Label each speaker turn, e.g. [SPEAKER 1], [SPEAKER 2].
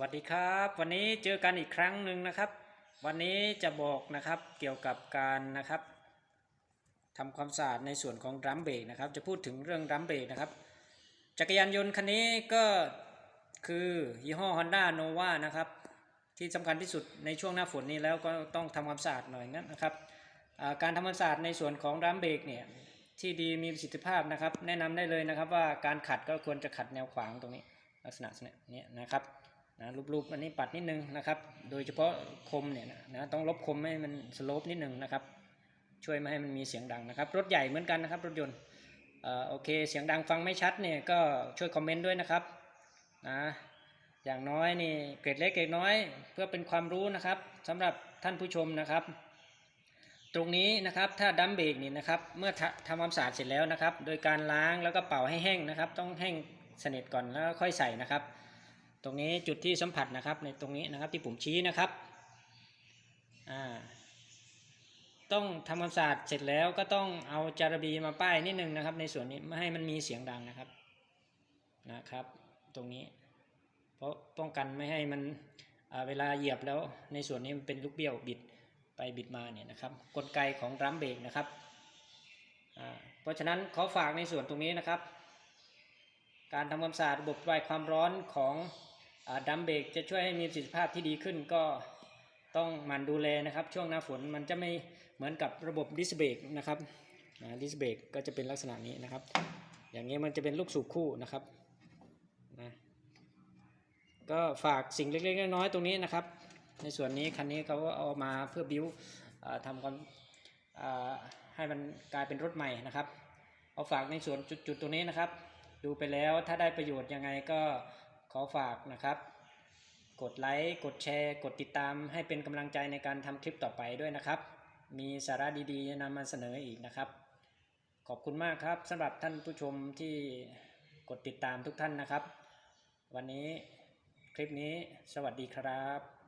[SPEAKER 1] วัสดีครับ วันนี้เจอกันอีกครั้งหนึ่งนะครับ วันนี้จะบอกนะครับเกี่ยวกับการนะครับทำความสะอาดในส่วนของรัมเบรกนะครับ จะพูดถึงเรื่องรัมเบรกนะครับ จักรยานยนต์คันนี้ก็คือยี่ห้อ Honda Nova นะครับ ที่สำคัญที่สุดในช่วงหน้าฝนนี้แล้วก็ต้องทำความสะอาดหน่อยงั้นนะครับการทำความสะอาดในส่วนของรัมเบรกเนี่ยที่ดีมีประสิทธิภาพนะครับ แนะนำได้เลยนะครับว่าการขัดก็ควรจะขัดแนวขวางตรงนี้ลักษณะเนี้ยนะครับ นะรูปๆอันนี้ปัดนิดนึงนะครับ โดยเฉพาะคมเนี่ยนะต้องลบคมให้มันสโลปนิดนึงนะครับ ช่วยไม่ให้มันมีเสียงดังนะครับ รถใหญ่เหมือนกันนะครับ รถยนต์โอเคเสียงดังฟังไม่ชัดเนี่ยก็ช่วยคอมเมนต์ด้วยนะครับนะอย่างน้อยนี่เกรดเล็กเกรดน้อยเพื่อเป็นความรู้นะครับสำหรับท่านผู้ชมนะครับ ตรงนี้นะครับถ้าดัมเบรกนี่นะครับเมื่อทำทำความสะอาดเสร็จแล้วนะครับ โดยการล้างแล้วก็เป่าให้แห้งนะครับ ต้องแห้งสนิทก่อนแล้วค่อยใส่นะครับ ตรงนี้จุดที่สัมผัสนะครับในตรงนี้นะครับที่ผมชี้นะครับต้องทำความสะอาดเสร็จแล้วก็ต้องเอาจารบีมาป้ายนิดนึงนะครับ ในส่วนนี้ไม่ให้มันมีเสียงดังนะครับนะครับ ตรงนี้เพราะป้องกันไม่ให้มันเวลาเหยียบแล้วในส่วนนี้มันเป็นลูกเบี้ยวบิดไปบิดมาเนี่ยนะครับกลไกของรัมเบรกนะครับเพราะฉะนั้นขอฝากในส่วนตรงนี้นะครับ การทำความสะอาดระบบระบายความร้อนของ ดัมเบรกจะช่วยให้มีประสิทธิภาพที่ดีขึ้นก็ต้องมันดูแลนะครับ ช่วงหน้าฝนมันจะไม่เหมือนกับระบบดิสเบรกนะครับดิสเบรกก็จะเป็นลักษณะนี้นะครับ อย่างนี้มันจะเป็นลูกสูบคู่นะครับนะก็ฝากสิ่งเล็กๆน้อยๆตรงนี้นะครับ ในส่วนนี้คันนี้เขาก็เอามาเพื่อบิวทำความอ่าให้มันกลายเป็นรถใหม่นะครับ เอาฝากในส่วนจุดๆตรงนี้นะครับ ดูไปแล้วถ้าได้ประโยชน์ยังไงก็ ขอฝากนะครับ กดไลค์กดแชร์ กดติดตามให้เป็นกำลังใจในการทำคลิปต่อไปด้วยนะครับ มีสาระดีๆจะนำมาเสนออีกนะครับ ขอบคุณมากครับสำหรับท่านผู้ชมที่กดติดตามทุกท่านนะครับ วันนี้คลิปนี้สวัสดีครับ